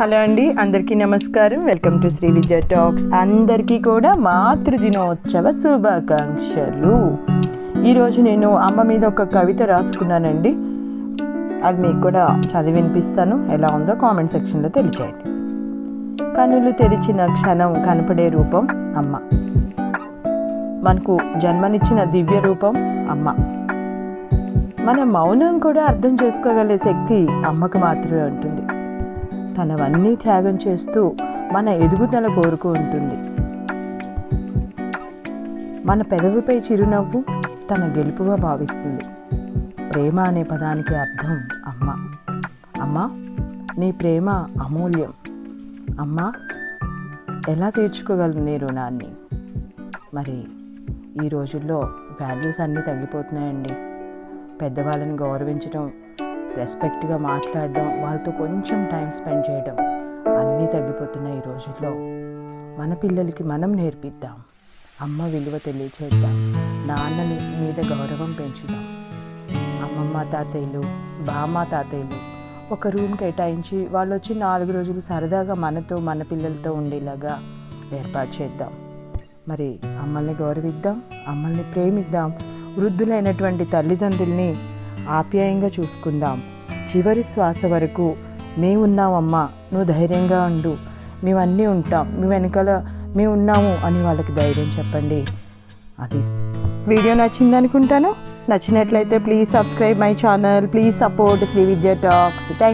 Hello అండి అందరికీ నమస్కారం. Welcome to Shri Vidya talks. అందరికీ కూడా మాతృదినోత్సవ శుభాకాంక్షలు. ఈరోజు నేను అమ్మ మీద ఒక కవిత రాసుకున్నానండి. అది మీకు కూడా చదివి వినిపిస్తాను. ఎలా ఉందో కామెంట్ సెక్షన్లో తెలియచేయండి. కనులు తెరిచిన క్షణం కనపడే రూపం అమ్మ. మనకు జన్మనిచ్చిన దివ్య రూపం అమ్మ. మన మౌనం కూడా అర్థం చేసుకోగలిగే శక్తి అమ్మకు మాత్రమే ఉంటుంది. తనవన్నీ త్యాగం చేస్తూ మన ఎదుగుదల కోరుకు ఉంటుంది. మన పెదవిపై చిరునవ్వు తన గెలుపుగా భావిస్తుంది. ప్రేమ అనే పదానికి అర్థం అమ్మ. అమ్మ నీ ప్రేమ అమూల్యం. అమ్మ ఎలా తీర్చుకోగలను నీ రుణాన్ని? మరి ఈ రోజుల్లో వాల్యూస్ అన్నీ తగ్గిపోతున్నాయండి. పెద్దవాళ్ళని గౌరవించడం రెస్పెక్ట్గా మాట్లాడడం వాళ్ళతో కొంచెం టైం స్పెండ్ చేయడం అన్నీ తగ్గిపోతున్నాయి ఈ రోజుల్లో. మన పిల్లలకి మనం నేర్పిద్దాం. అమ్మ విలువ తెలియచేద్దాం. నాన్నని మీద గౌరవం పెంచుదాం. అమ్మమ్మ తాతయ్యలు బామ్మ తాతయ్యలు ఒక రూమ్ కేటాయించి వాళ్ళు వచ్చి నాలుగు రోజులు సరదాగా మనతో మన పిల్లలతో ఉండేలాగా ఏర్పాటు చేద్దాం. మరి అమ్మల్ని గౌరవిద్దాం అమ్మల్ని ప్రేమిద్దాం వృద్ధులైనటువంటి తల్లిదండ్రుల్ని ఆప్యాయంగా చూసుకుందాం. చివరి శ్వాస వరకు మేము ఉన్నామమ్మా నువ్వు ధైర్యంగా ఉండు. మేము అన్నీ ఉంటాం. మేము వెనకాల మేము ఉన్నాము అని వాళ్ళకి ధైర్యం చెప్పండి. అది. వీడియో నచ్చింది అనుకుంటాను నచ్చినట్లయితే please subscribe my channel. Please support Sri Vidya talks. Thank